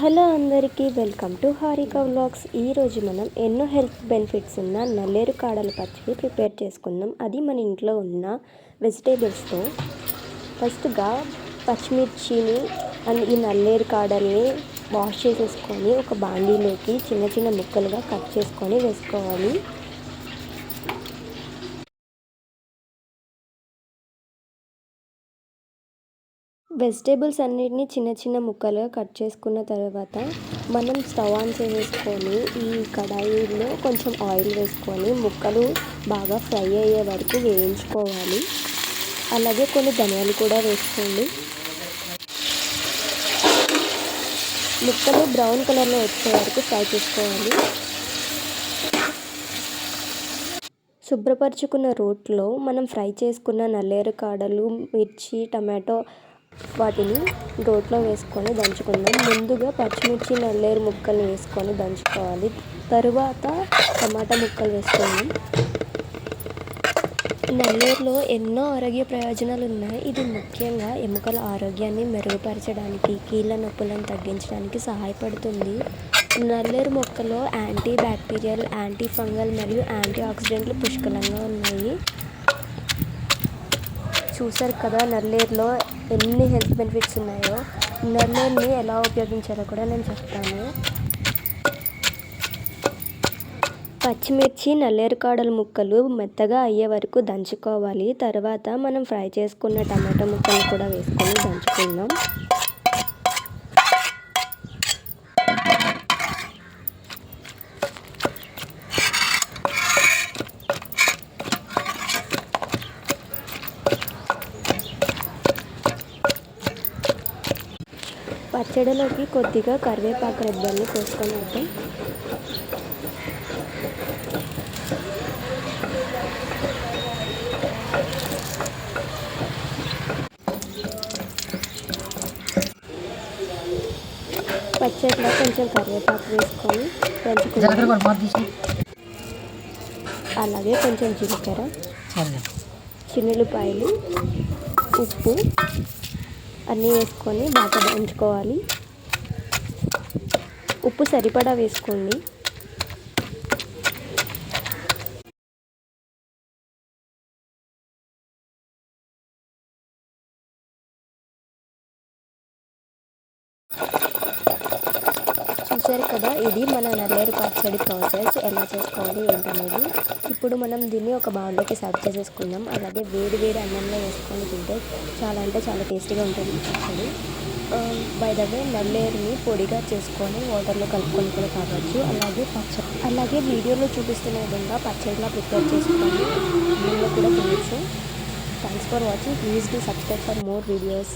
Hello అందరికీ welcome to Harika vlogs. ఈరోజు మనం ఎన్నో హెల్త్ బెనిఫిట్స్ ఉన్న నల్లేరు కాడల పచ్చడి ప్రిపేర్ చేసుకుందాం. అది మన ఇంట్లో ఉన్న వెజిటేబుల్స్తో. ఫస్ట్గా పచ్చిమిర్చిని అండ్ ఈ నల్లేరు కాడల్ని వాష్ చేసేసుకొని ఒక బాండీలోకి చిన్న చిన్న ముక్కలుగా కట్ చేసుకొని వేసుకోవాలి. వెజిటేబుల్స్ అన్నిటిని చిన్న చిన్న ముక్కలుగా కట్ చేసుకున్న తర్వాత మనం స్టవ్ ఆన్ చేసేసుకొని ఈ కడాయిలో కొంచెం ఆయిల్ వేసుకొని ముక్కలు బాగా ఫ్రై అయ్యే వరకు వేయించుకోవాలి. అలాగే కొన్ని ధనియాలు కూడా వేసుకోండి. ముక్కలు బ్రౌన్ కలర్లో వచ్చే వరకు ఫ్రై చేసుకోవాలి. శుభ్రపరచుకున్న రోట్లో మనం ఫ్రై చేసుకున్న నల్లేరు కాడలు మిర్చి టమాటో వాటిని రోట్లో వేసుకొని దంచుకుందాం. ముందుగా పచ్చిమిర్చి నల్లేరు ముక్కలు వేసుకొని దంచుకోవాలి. తరువాత టమాటా ముక్కలు వేసుకుందాం. నల్లేరులో ఎన్నో ఆరోగ్య ప్రయోజనాలు ఉన్నాయి. ఇది ముఖ్యంగా ఎముకల ఆరోగ్యాన్ని మెరుగుపరచడానికి కీళ్ళ నొప్పులను తగ్గించడానికి సహాయపడుతుంది. నల్లేరు మొక్కలో యాంటీ బ్యాక్టీరియల్ యాంటీ ఫంగల్ మరియు యాంటీ ఆక్సిడెంట్లు పుష్కలంగా ఉన్నాయి. చూసారు కదా నల్లేరులో ఎన్ని హెల్త్ బెనిఫిట్స్ ఉన్నాయో నల్లేరుని ఎలా ఉపయోగించాలో కూడా నేను చెప్తాను. పచ్చిమిర్చి నల్లేరు కాడల ముక్కలు మెత్తగా అయ్యే వరకు దంచుకోవాలి. తర్వాత మనం ఫ్రై చేసుకున్న టమాటో ముక్కలు కూడా వేసుకొని దంచుకుందాం. పచ్చడిలోకి కొద్దిగా కరివేపాకు రెబ్బల్ని కోసుకొని వద్దాం. పచ్చడిలో కొంచెం కరివేపాకు వేసుకొని పెంచుకుంటాం అలాగే కొంచెం జీలకర్ర చిన్నులపాయలు ఉప్పు అన్నీ వేసుకొని బాగా ఉంచుకోవాలి ఉప్పు సరిపడా వేసుకోండి. చూసారు కదా ఇది మన నల్లేరు పచ్చడి ప్రాసెస్ ఎలా చేసుకోవాలి ఏంటనేది. ఇప్పుడు మనం దీన్ని ఒక బౌల్లోకి సర్వ్ చేసేసుకుందాం. అలాగే వేడి వేడి అన్నంలో వేసుకొని తింటే చాలా అంటే చాలా టేస్టీగా ఉంటుంది పచ్చడి. బై ద వే నల్లేరుని పొడిగా చేసుకొని వాటర్లో కలుపుకొని కూడా తాగొచ్చు అలాగే పచ్చడి అలాగే వీడియోలో చూపిస్తున్న విధంగా పచ్చడిలా ప్రిపేర్ చేసుకొని దీనిలో కూడా తినచ్చు. Thanks for watching please do subscribe for more videos